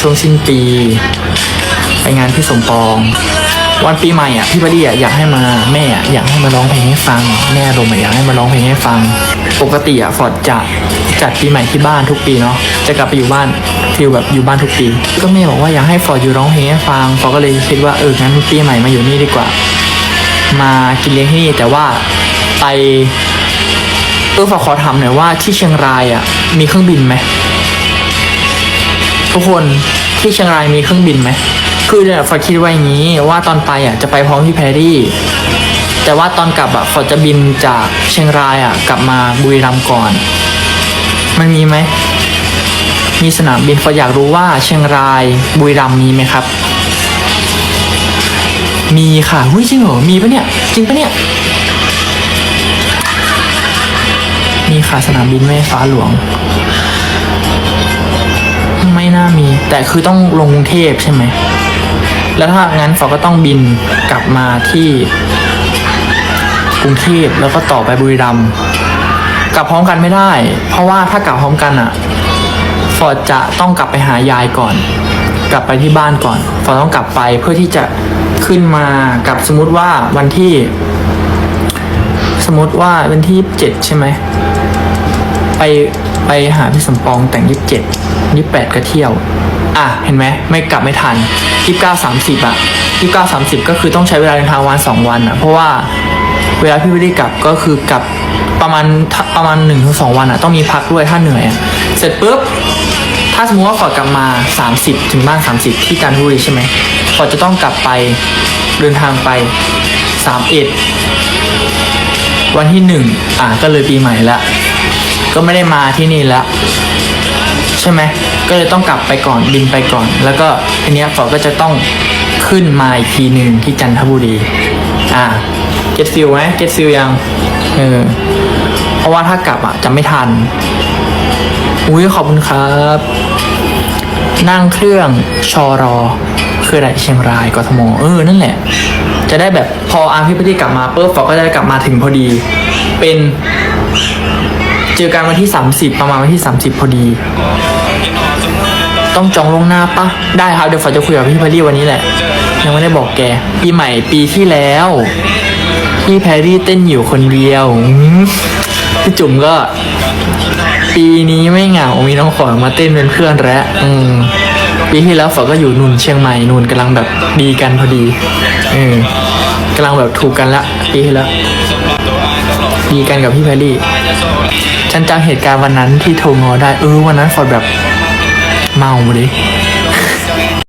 ช่วงสิ้นปี ไปงานพี่สมปอง วันปีใหม่อะพี่บดีอะอยากให้มาแม่อะอยากให้มาร้องเพลงให้ฟัง แม่ลมอ่อยากให้มาร้องเพลงให้ฟัง ปกติอะฟอร์ดจะจัดปีใหม่ที่บ้านทุกปีเนาะจะกลับไปอยู่บ้านฟิลแบบอยู่บ้านทุกปี ก็แม่บอกว่าอยากให้ฟอร์ดอยู่ร้องเพลงให้ฟังฟอร์ดก็เลยคิดว่าเอองั้นปีใหม่มาอยู่นี่ดีกว่า มากินเลี้ยงที่นี่แต่ว่าไปเออฝากขอถามหน่อยว่าที่เชียงรายอะมีเครื่องบินไหม ทุกคนที่เชียงรายมีเครื่องบินไหม คือเนี่ยฝากคิดไว้อย่างนี้ว่าตอนไปอะจะไปพร้อมพี่แพรรี่ แต่ว่าตอนกลับอะฝอจะบินจากเชียงรายอะกลับมาบุรีรัมย์ก่อน มันมีไหม มีสนามบินฝออยากรู้ว่าเชียงรายบุรีรัมย์มีไหมครับ มีค่ะหุ้ยจริงเหรอ มีปะเนี่ย จริงปะเนี่ย มีค่ะสนามบินแม่ฟ้าหลวง น่ามี แต่คือต้องลงกรุงเทพใช่ไหม แล้วถ้างั้นฝอก็ต้องบินกลับมาที่กรุงเทพแล้วก็ต่อไปบุรีรัมย์กลับพร้อมกันไม่ได้ เพราะว่าถ้ากลับพร้อมกันอะฟอร์ดจะต้องกลับไปหายายก่อน กลับไปที่บ้านก่อน ฟอร์ดต้องกลับไปเพื่อที่จะขึ้นมากับสมมติว่าวันที่ สมมติว่าวันที่เจ็ดใช่ไหมไป ไปหาพี่สมปองแต่งยี่สิบเจ็ดยี่แปดก็เที่ยว อะ เห็นไหมไม่กลับไม่ทันยี่เก้าสามสิบอะยี่เก้าสามสิบก็คือต้องใช้เวลาเดินทางวันสองวันอะ เพราะว่าเวลาพี่ไม่ได้กลับก็คือกลับประมาณประมาณหนึ่งถึงสองวันอะ ต้องมีพักด้วยถ้าเหนื่อยอะ เสร็จปุ๊บถ้าสมมติว่าฟอร์ดกลับมา 30 ถึงบ้าน 30 ที่จันทบุรีใช่ไหมฟอร์ดจะต้องกลับไปเดินทางไป 31 วันที่หนึ่งอะก็เลยปีใหม่ละ ก็ไม่ได้มาที่นี่และใช่ไหมก็เลยต้องกลับไปก่อนบินไปก่อน แล้วก็ทีเนี้ยฟอก็จะต้องขึ้นมาอีกทีหนึ่งที่จันทบุรี อะเก็ตฟิลไหมเก็ตฟิลยังเออเพราะว่าถ้ากลับอะจะไม่ทัน อุ้ยขอบคุณครับ นั่งเครื่องชอรอ คืออะไรเชียงรายกทมเออนั่นแหละ จะได้แบบพออาร์พี่ปตี้กลับมาปุ๊บฟอกก็จะได้กลับมาถึงพอดี เป็น เจอกันวันที่ 30 ประมาณวันที่ 30 พอดี ต้องจองล่วงหน้าปะได้ครับเดี๋ยวฟอจะคุยกับพี่แพรรี่วันนี้แหละ ยังไม่ได้บอกแก ปีใหม่ปีที่แล้ว พี่แพรรี่เต้นอยู่คนเดียวพี่จุ๋มก็ ปีนี้ไม่เหงา มีน้องขอมาเต้นเป็นเพื่อนแล้วอืมปีที่แล้วฝอก็อยู่นุ่นเชียงใหม่นุ่นกำลังแบบดีกันพอดีออกำลังแบบถูกกันละปีที่แล้ว ดีกันกับพี่แพรรี่ฉันจำเหตุการณ์วันนั้นที่โทรงอได้ เออวันนั้นฟอร์ดแบบเมาดิ